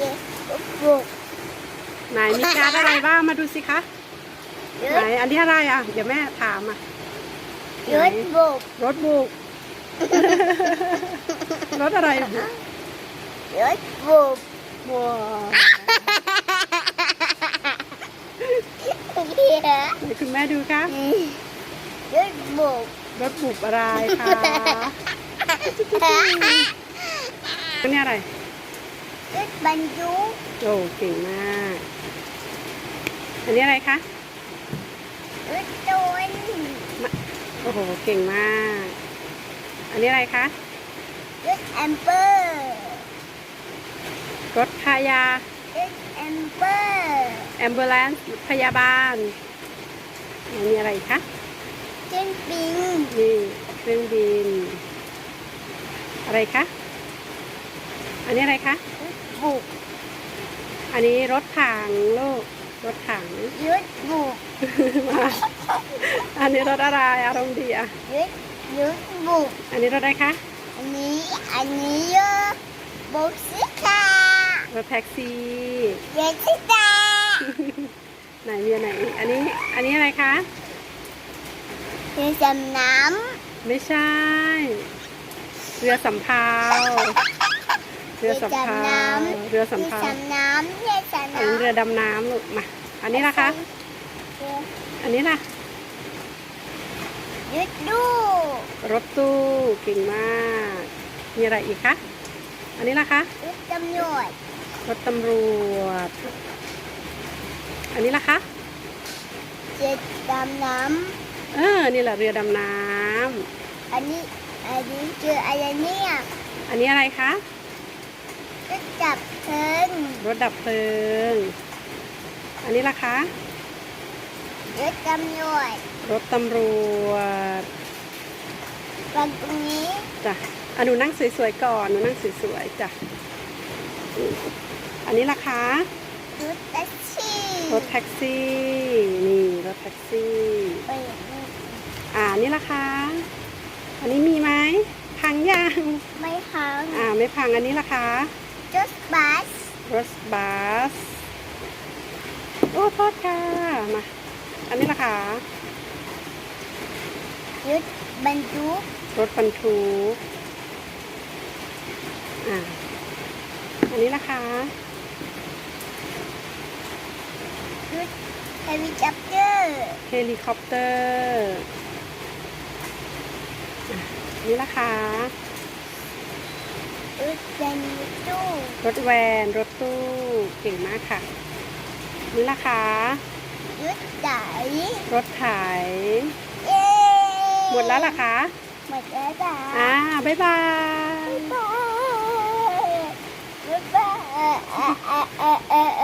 จะเก็บบุกไหนมีการ์ดอะไรบ้างมาดูสิคะยุไหนดอันนี้อะไรอะ เดี๋ยวแม่ถามอะยุดบุกรถบุกรถอะไรอะยุดบุกบัวเฮียไหนคุณแม่ดูคะยุดบุกรถบุกอะไรคะอันนี้อะไร ยุดบรรทุกโอ้เก่งมาก อันนี้อะไรคะยุดตุนโอ้โหเก่งมาก อันนี้อะไรคะยุดแอมเปอร์รถพยายุดแอมเปอร์แอมเบอ n นซ์พยาบาลอันนี้อะไรคะขึ้นปิงนี่เครื่องบินอะไรคะอันนี้อะไรคะยุด บุกอันนี้รถถังลูกรถถังยุดบุกมาอันนี้รถอะไรอารมณ์ดีอะยุดยุดบุกอันนี้รถอะไรคะอันนี้อันนี้เยอะบุกสิค่ะรถแท็กซี่เยสิตาไหนมีอันไหนอันนี้อันนี้อะไรคะเรือจำน้ไม่ใช่ เรือสำเภาำเรือสำเภาเรือเรือสำเภาจำน้ำเรือจำอันนี้น้ำเรือดำน้ำลูกมา อันนี้ล่ะคะเรืออันนี้ล่ะยุดดูรถตู้เก่งมาก มีอะไรอีกคะ อันนี้ล่ะคะยุดตำรวจ รถตำรวจ อันนี้ล่ะคะ เรือดำน้เออ นี่แหละเรือดำน้ำ อันนี้ อันนี้คืออะไรเนี่ยำอันนี้อะไรคะยุ ดจับเพลิงรถดับเพลิง อันนี้ล่ะคะยุดตำรวจรถตำรวจวางตรงนี้จ้ะอะหนูนั่งสวยๆก่อนหนูนั่งสวยๆจ้ะอันนี้ล่ะคะยุดแท็กซี่รถแท็กซี่นี่รถแท็กซี่เปิดอ่านี่ล่ะคะอันนี้มีไหมพังยังไม่พังอ่าไม่พังอันนี้ล่ะคะจุด บัสรถบัสโอ้โทษค่ะ มา อันนี้ล่ะคะยุดบรรทุกรถบรรทุกอ่าอันนี้ล่ะคะยุดเฮลิคอปเตอร์เฮลิคอปเตอร์อะนี่ละคะ ยุดเรนตู้รถแวนรถตู้เก่งมากค่ะนี่ละคะยุดไดรถไถเย้หมดแล้วล่ะคะหมดแล้วจ้าอ่าบ๊ายบายบ๊ายบายบ๊ายบาย